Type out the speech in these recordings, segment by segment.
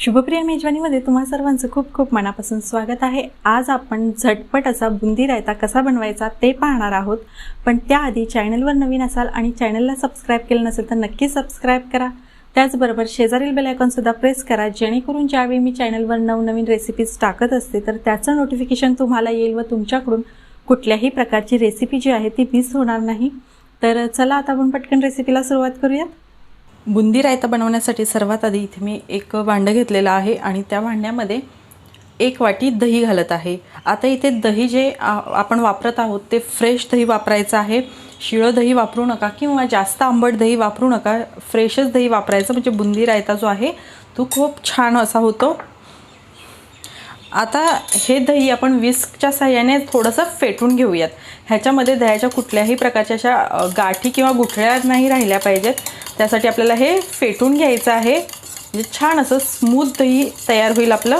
शुभप्रिया मेजवानीमध्ये तुम्हा सर्वांचं खूप खूप मनापासून स्वागत आहे. आज आपण झटपट असा बुंदी रायता कसा बनवायचा ते पाहणार आहोत. पण त्याआधी चॅनलवर नवीन असाल आणि चॅनलला सबस्क्राईब केलं नसेल तर नक्की सबस्क्राईब करा. त्याचबरोबर शेजारील बेल आयकॉनसुद्धा प्रेस करा जेणेकरून ज्यावेळी मी चॅनलवर नवनवीन रेसिपीज टाकत असते तर त्याचं नोटिफिकेशन तुम्हाला येईल व तुमच्याकडून कुठल्याही प्रकारची रेसिपी जी आहे ती मिस होणार नाही. तर चला आता आपण पटकन रेसिपीला सुरुवात करूयात. बुंदी रायता बनवण्यासाठी सर्वात आधी इथे मी एक भांडं घेतलेलं आहे आणि त्या भांड्यामध्ये एक वाटी दही घालत आहे. आता इथे दही जे आपण वापरत आहोत ते फ्रेश दही वापरायचं आहे. शिळं दही वापरू नका किंवा जास्त आंबट दही वापरू नका. फ्रेशच दही वापरायचं. म्हणजे बुंदी रायता जो आहे तो खूप छान असा होतो. आता हे दही आपण विस्कच्या साह्याने थोडंसं फेटून घेऊयात. ह्याच्यामध्ये दह्याच्या कुठल्याही प्रकारच्या अशा गाठी किंवा गुठळ्या नाही राहिल्या पाहिजेत. त्यासाठी आपल्याला हे फेटून घ्यायचं आहे. म्हणजे छान असं स्मूथ दही तयार होईल आपलं.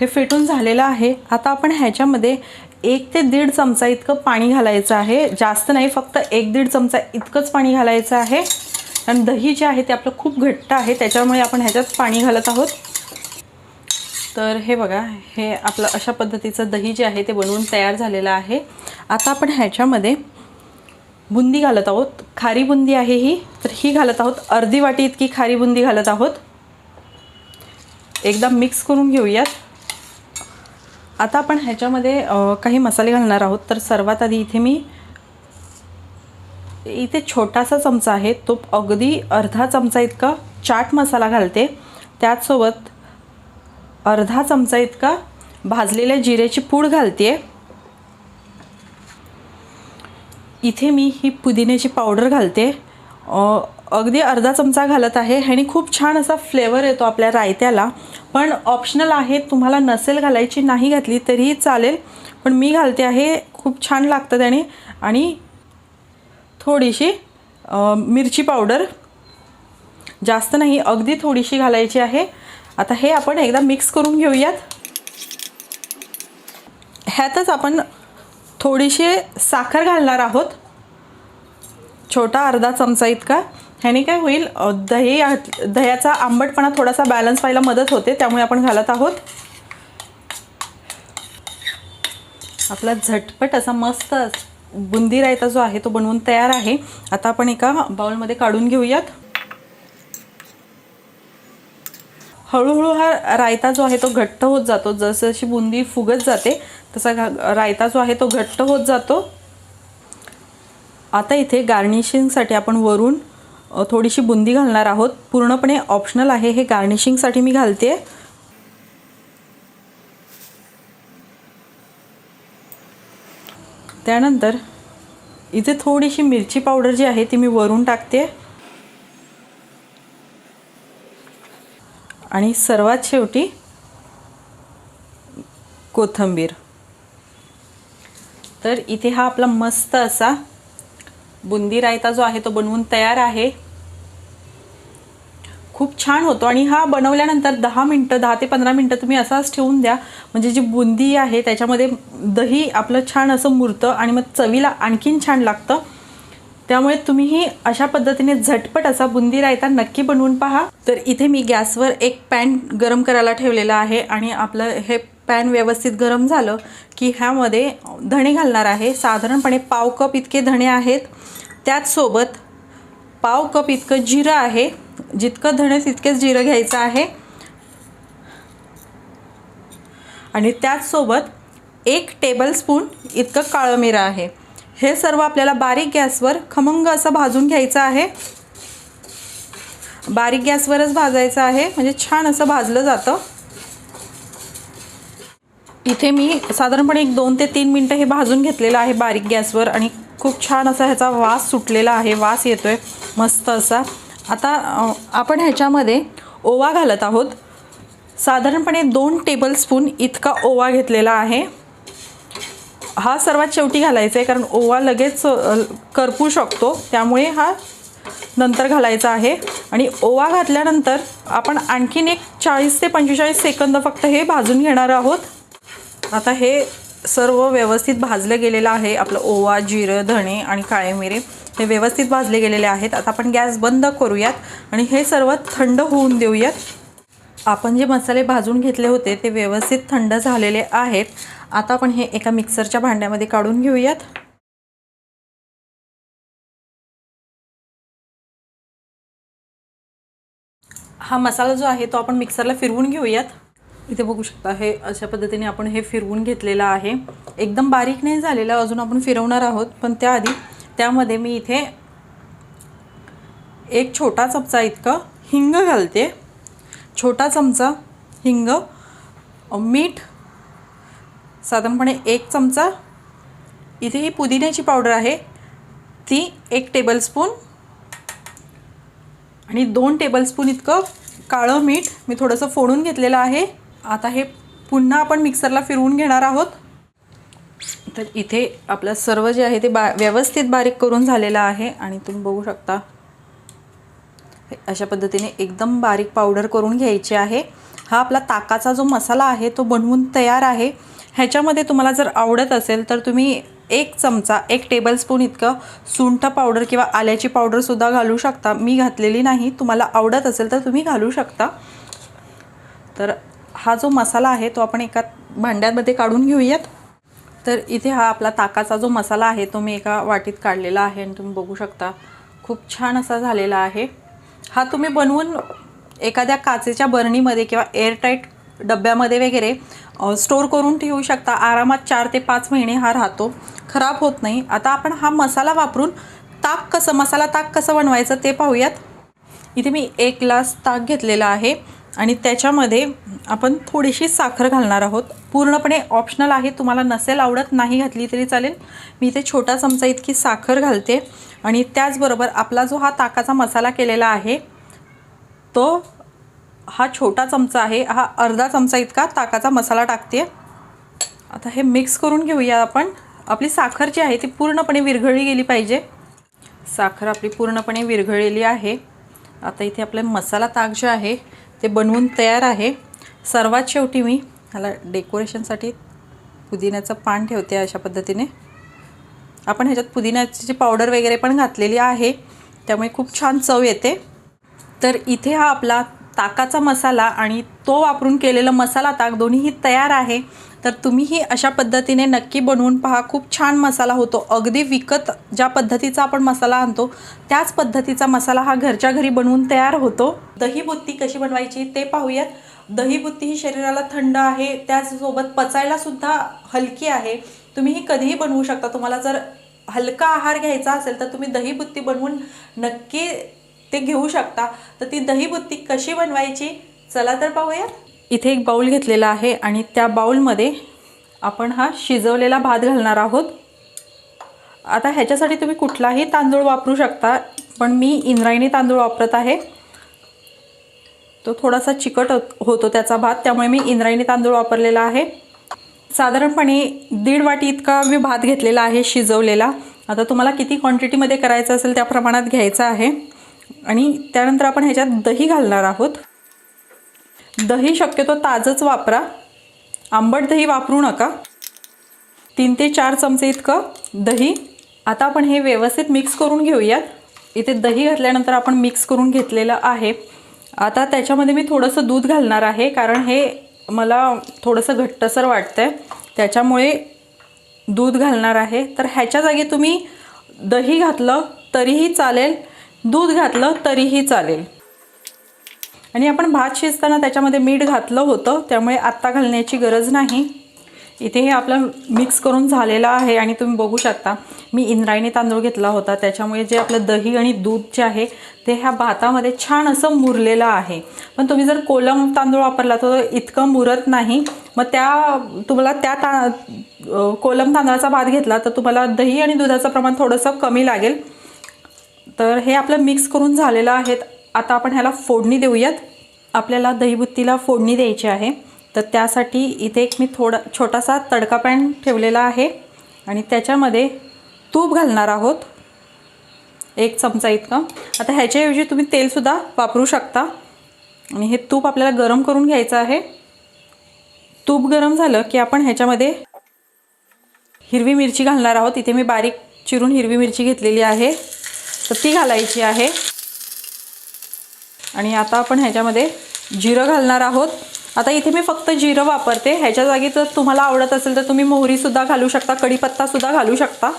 हे फेटून झालेलं आहे. आता आपण ह्याच्यामध्ये एक ते दीड चमचा इतकं पाणी घालायचं आहे. जास्त नाही फक्त एक दीड चमचा इतकंच पाणी घालायचं आहे. कारण दही जे आहे ते आपलं खूप घट्ट आहे. त्याच्यामुळे आपण ह्याच्यात पाणी घालत आहोत. तर हे बघा हे आपलं अशा पद्धतीचं दही जे आहे ते बनवून तयार झालेलं आहे. आता आपण ह्याच्यामध्ये बुंदी घालत आहोत. खारी बुंदी आहे ही. तर ही घालत आहोत. अर्धी वाटी इतकी खारी बुंदी घालत आहोत. एकदा मिक्स करून घेऊयात. आता आपण ह्याच्यामध्ये काही मसाले घालणार आहोत. तर सर्वात आधी इथे मी इथे छोटासा चमचा आहे. तो अगदी अर्धा चमचा इतका चाट मसाला घालते. त्याचसोबत अर्धा चमचा इतका भाजलेल्या जिऱ्याची पूड घालते इथे मी ही पुदिन्याची पावडर घालते. अगदी अर्धा चमचा घालत आहे ह्याने खूप छान असा फ्लेवर येतो आपल्या रायत्याला. पण ऑप्शनल आहे तुम्हाला नसेल घालायची नाही घातली तरीही चालेल. पण मी घालते आहे खूप छान लागतं त्याने. आणि थोडीशी मिरची पावडर. जास्त नाही अगदी थोडीशी घालायची आहे. आता हे आपण एकदा मिक्स करून घेऊयात. ह्यातच आपण थोडीशी साखर घालणार आहोत. छोटा अर्धा चमचा इतका. ह्याने काय होईल दही दह्याचा आंबटपणा थोडासा बॅलन्स व्हायला मदत होते त्यामुळे आपण घालत आहोत. आपला झटपट असा मस्त बुंदी रायता जो आहे तो बनवून तयार आहे. आता आपण एका बाउलमध्ये काढून घेऊयात. हळूहळू हा रायता जो आहे तो घट्ट होत जातो. जसजशी बुंदी फुगत जाते तसा घा- रायता जो आहे तो घट्ट होत जातो. आता इथे गार्निशिंगसाठी आपण वरून थोडीशी बुंदी घालणार आहोत. पूर्णपणे ऑप्शनल आहे हे गार्निशिंगसाठी मी घालते. त्यानंतर इथे थोडीशी मिरची पावडर जी आहे ती मी वरून टाकते. आणि सर्वात शेवटी कोथंबीर. तर इथे हा आपला मस्त असा बुंदी रायता जो आहे तो बनवून तयार आहे. खूप छान होतो आणि हा बनवल्यानंतर दहा मिनटं दहा ते पंधरा मिनटं तुम्ही असाच ठेवून द्या. म्हणजे जी बुंदी आहे त्याच्यामध्ये दही आपलं छान असं मुरतं आणि मग चवीला आणखीन छान लागतं. त्यामुळे तुम्हीही अशा पद्धतीने झटपट असा बुंदी रायता नक्की बनवून पहा. तर इथे मी गॅसवर एक पॅन गरम करायला ठेवलेला आहे आणि आपलं हे पॅन व्यवस्थित गरम झालं की ह्यामध्ये धणे घालणार आहे. साधारणपणे पाव कप इतके धणे आहेत. त्याचसोबत पाव कप इतकं जिरं आहे. जितकं धणे तितकेच जिरं घ्यायचं आहे. आणि त्याचसोबत एक टेबलस्पून इतकं काळं मिरं आहे. हे सर्व आपल्याला बारीक गॅसवर खमंग असं भाजून घ्यायचं आहे. बारीक गॅसवरच भाजायचं आहे. म्हणजे छान असं भाजलं जातं. इथे मी साधारणपणे एक दोन ते तीन मिनटं हे भाजून घेतलेलं आहे बारीक गॅसवर आणि खूप छान असा ह्याचा वास सुटलेला आहे. वास येतो आहे मस्त असा. आता आपण ह्याच्यामध्ये ओवा घालत आहोत. साधारणपणे दोन टेबलस्पून इतका ओवा घेतलेला आहे. हा सर्वात शेवटी घालायचा आहे कारण ओवा लगेच करपू शकतो. त्यामुळे हा नंतर घालायचा आहे. आणि ओवा घातल्यानंतर आपण आणखीन एक चाळीस ते पंचेचाळीस सेकंद फक्त हे भाजून घेणार आहोत. आता हे सर्व व्यवस्थित भाजलं गेलेलं आहे. आपलं ओवा जिरं धणे आणि काळे मिरे हे व्यवस्थित भाजले गेलेले आहेत. आता आपण गॅस बंद करूयात आणि हे सर्व थंड होऊन देऊयात. आपण जे मसाले भाजून घेतले होते ते व्यवस्थित थंड झालेले आहेत. आता आपण हे एका मिक्सरच्या भांड्यामध्ये काढून घेऊयात. हा मसाला जो आहे तो आपण मिक्सरला फिरवून घेऊयात. इथे बघू शकता हे अशा पद्धतीने आपण हे फिरवून घेतलेलं आहे. एकदम बारीक नाही झालेलं अजून आपण फिरवणार आहोत पण त्याआधी त्यामध्ये मी इथे एक छोटा चमचा इतकं हिंग घालते. छोटा चमचा हिंग मीठ साधारणपणे एक चमचा इथे ही पुदिन्याची पावडर आहे. ती एक टेबलस्पून आणि दोन टेबलस्पून इतकं काळं मीठ मी थोडंसं फोडून घेतलेलं आहे. आता हे पुन्हा आपण मिक्सरला फिरवून घेणार आहोत. तर इथे आपलं सर्व जे आहे ते बा व्यवस्थित बारीक करून झालेलं आहे आणि तुम्ही बघू शकता. अशा पद्धतीने एकदम बारीक पावडर करून घ्यायची आहे. हा आपला ताकाचा जो मसाला आहे तो बनवून तयार आहे. ह्याच्यामध्ये तुम्हाला जर आवडत असेल तर तुम्ही एक चमचा एक टेबलस्पून इतकं सुंठ पावडर किंवा आल्याची पावडरसुद्धा घालू शकता. मी घातलेली नाही. तुम्हाला आवडत असेल तर तुम्ही घालू शकता. तर हा जो मसाला आहे तो आपण एका भांड्यामध्ये काढून घेऊयात. तर इथे हा आपला ताकाचा जो मसाला आहे तो मी एका वाटीत काढलेला आहे आणि तुम्ही बघू शकता खूप छान असा झालेला आहे. हा तुम्ही बनवून एखाद्या काचेच्या बरणीमध्ये किंवा एअरटाईट डब्यामध्ये वगैरे स्टोर करून ठेवू शकता. आरामात चार ते पाच महिने हा राहतो. खराब होत नाही. आता आपण हा मसाला वापरून ताक कसं मसाला ताक कसं बनवायचं ते पाहूयात. इथे मी एक ग्लास ताक घेतलेला आहे आणि त्याच्यामध्ये आपण थोडीशी साखर घालणार आहोत. पूर्णपणे ऑप्शनल आहे. तुम्हाला नसेल आवडत नाही घातली तरी चालेल. मी इथे छोटा चमचा इतकी साखर घालते. आणि त्याचबरोबर आपला जो हा ताकाचा मसाला केलेला आहे तो हा छोटा चमचा आहे हा अर्धा चमचा इतका ताकाचा मसाला टाकते आता हे मिक्स करून घेऊया आपण. आपली साखर जी आहे ती पूर्णपणे विरघळली गेली पाहिजे. साखर आपली पूर्णपणे विरघळलेली आहे. आता इथे आपलं मसाला ताक जे आहे ते बनवून तयार आहे. सर्वात शेवटी मी ह्याला डेकोरेशनसाठी पुदिन्याचं पान ठेवते अशा पद्धतीने. आपण ह्याच्यात पुदिन्याची पावडर वगैरे पण घातलेली आहे. त्यामुळे खूप छान चव येते. तर इथे हा आपला ताकाचा मसाला आणि तो वापरून केलेलं मसाला ताक दोन्हीही तयार आहे. तर तुम्हीही अशा पद्धतीने नक्की बनवून पहा. खूप छान मसाला होतो. अगदी विकत ज्या पद्धतीचा आपण मसाला आणतो त्याच पद्धतीचा मसाला हा घरच्या घरी बनवून तयार होतो. दही बुत्ती कशी बनवायची ते पाहूयात. दही बुत्ती ही शरीराला थंड आहे. त्याचसोबत पचायला सुद्धा हलकी आहे. तुम्ही ही कधीही बनवू शकता. तुम्हाला जर हलका आहार घ्यायचा असेल तर तुम्ही दही बुत्ती बनवून नक्की ते घेऊ शकता. तर ती दहीबुत्ती कशी बनवायची? चला तर पाहूया इथे एक बाऊल घेतलेला आहे आणि त्या बाऊलमध्ये आपण हा शिजवलेला भात घालणार आहोत. आता ह्याच्यासाठी तुम्ही कुठलाही तांदूळ वापरू शकता पण मी इंद्रायणी तांदूळ वापरत आहे. तो थोडासा चिकट होतो त्याचा भात त्यामुळे मी इंद्रायणी तांदूळ वापरलेला आहे. साधारणपणे दीड वाटी इतका मी भात घेतलेला आहे शिजवलेला. आता तुम्हाला किती क्वांटिटीमध्ये करायचं असेल त्या प्रमाणात घ्यायचं आहे. आणि त्यानंतर आपण ह्याच्यात दही घालणार आहोत. दही शक्यतो ताजंच वापरा. आंबट दही वापरू नका. तीन ते चार चमचे इतकं दही. आता आपण हे व्यवस्थित मिक्स करून घेऊयात. इथे दही घातल्यानंतर आपण मिक्स करून घेतलेलं आहे. आता त्याच्यामध्ये मी थोडंसं दूध घालणार आहे कारण हे मला थोडंसं घट्टसर वाटतं आहे त्याच्यामुळे दूध घालणार आहे. तर ह्याच्या जागी तुम्ही दही घातलं तरीही चालेल. दूध घातलं तरीही चालेल. आणि आपण भात शिजताना त्याच्यामध्ये मीठ घातलं होतं त्यामुळे आत्ता घालण्याची गरज नाही. इथे हे आपलं मिक्स करून झालेलं आहे आणि तुम्ही बघू शकता. मी इंद्रायणी तांदूळ घेतला होता त्याच्यामुळे जे आपलं दही आणि दूध जे आहे ते ह्या भातामध्ये छान असं मुरलेलं आहे. पण तुम्ही जर कोलम तांदूळ वापरला तर इतकं मुरत नाही. मग त्या तुम्हाला त्या ता कोलम तांदळाचा भात घेतला तर तुम्हाला दही आणि दुधाचं प्रमाण थोडंसं कमी लागेल. तर हे आपलं मिक्स करून झालेलं आहेत. आता आपण ह्याला फोडणी देऊयात. आपल्याला दहीबुत्तीला फोडणी द्यायची आहे. तर त्यासाठी इथे एक मी थोडा छोटासा तडका पॅन ठेवलेला आहे. आणि त्याच्यामध्ये तूप घालणार आहोत. एक चमचा इतकं. आता ह्याच्याऐवजी तुम्ही तेलसुद्धा वापरू शकता. आणि हे तूप आपल्याला गरम करून घ्यायचं आहे. तूप गरम झालं की आपण ह्याच्यामध्ये हिरवी मिरची घालणार आहोत. इथे मी बारीक चिरून हिरवी मिरची घेतलेली आहे. तर ती घालायची आहे. आणि आता आपण ह्याच्यामध्ये जिरं घालणार आहोत. आता इथे मी फक्त जिरं वापरते. ह्याच्या जागी जर तुम्हाला आवडत असेल तर तुम्ही मोहरीसुद्धा घालू शकता कढीपत्तासुद्धा घालू शकता.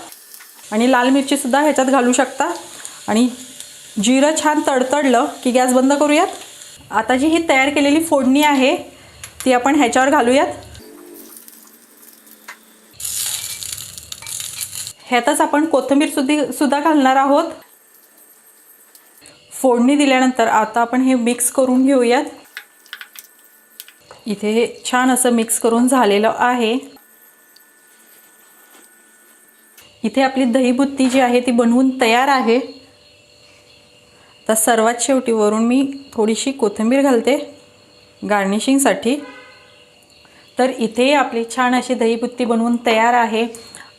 आणि लाल मिरचीसुद्धा ह्याच्यात घालू शकता. आणि जिरं छान तडतडलं की गॅस बंद करूयात. आता जी ही तयार केलेली फोडणी आहे ती आपण ह्याच्यावर घालूयात. ह्यातच आपण कोथिंबीरसुद्धा सुद्धा घालणार आहोत. फोडणी दिल्यानंतर आता आपण हे मिक्स करून घेऊयात. इथे हे छान असं मिक्स करून झालेलं आहे. इथे आपली दहीबुत्ती जी आहे ती बनवून तयार आहे. तर सर्वात शेवटी वरून मी थोडीशी कोथिंबीर घालते गार्निशिंगसाठी तर इथे आपली छान अशी दहीबुत्ती बनवून तयार आहे.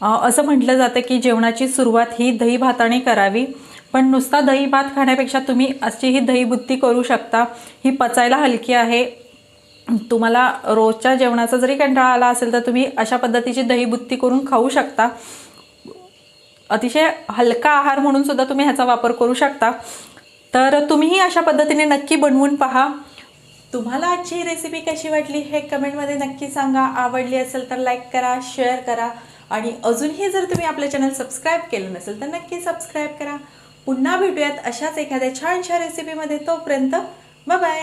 असं म्हटलं जातं की जेवणाची सुरुवात ही दही भाताने करावी. पण नुसता दही भात खाण्यापेक्षा तुम्ही अशी ही दहीबुत्ती करू शकता. ही पचायला हलकी आहे. तुम्हाला रोजच्या जेवणाचा जरी कंटाळा आला असेल तर तुम्ही अशा पद्धतीची दहीबुत्ती करून खाऊ शकता. अतिशय हलका आहार म्हणून सुद्धा तुम्ही ह्याचा वापर करू शकता. तर तुम्हीही अशा पद्धतीने नक्की बनवून पहा. तुम्हाला आजची ही रेसिपी कशी वाटली हे कमेंटमध्ये नक्की सांगा. आवडली असेल तर लाईक करा शेअर करा. आणि अजूनही जर तुम्ही आपलं चॅनल सबस्क्राईब केलं नसेल तर नक्की सबस्क्राईब करा. पुन्हा भेटूयात अशाच एखाद्या छानशा रेसिपीमध्ये तोपर्यंत बाय